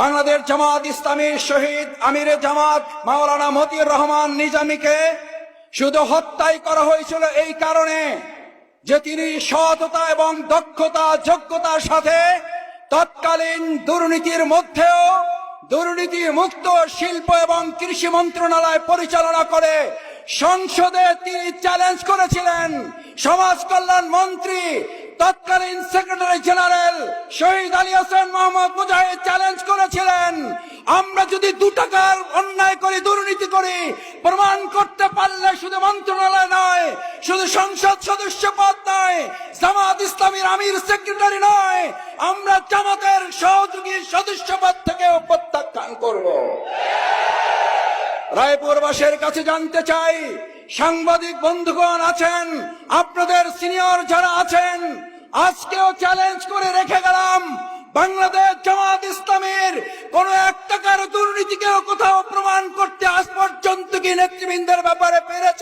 বাংলাদেশ জামাত ইসলামীর শহীদ আমিরে জামাত মাওলানা মতির রহমান নিজামীকে শুধু হত্যাই করা হয়েছিল এই কারণে যে তিনি সততা এবং দক্ষতা, যোগ্যতার সাথে তৎকালীন দুর্নীতির মধ্যেও দুর্নীতি মুক্ত শিল্প এবং কৃষি মন্ত্রণালয় পরিচালনা করে সংসদে তিনি চ্যালেঞ্জ করেছিলেন। সমাজ কল্যাণ মন্ত্রী, তৎকালীন জেনারেল শহীদ আলী হাসান মোহাম্মদ মুজাহিদ চ্যালেঞ্জ করেছিলেন। আমরা যদি দু টাকার অন্যায় করি, দুর্নীতি করি, প্রমাণ করতে পারলে শুধু মন্ত্রণালয় নয়, শুধু সংসদ সদস্য পদ নয়, জামাত ইসলামীর আমির সেক্রেটারি নয়, আমরা জামাতের সহযোগী সদস্য পদ থেকেও প্রত্যাখ্যান করব। রায়পুরবাসীর কাছে জানতে চাই, সাংবাদিক বন্ধুগণ আছেন? আপনাদের সিনিয়র যারা আছেন আজকেও চ্যালেঞ্জ করে রেখে গেলাম বাংলাদেশ জামাত ইসলামের। কোন এক টাকার দুর্নীতিকেও কোথাও প্রমাণ করতে আজ পর্যন্ত কি নেতৃবৃন্দের ব্যাপারে পেরেছে?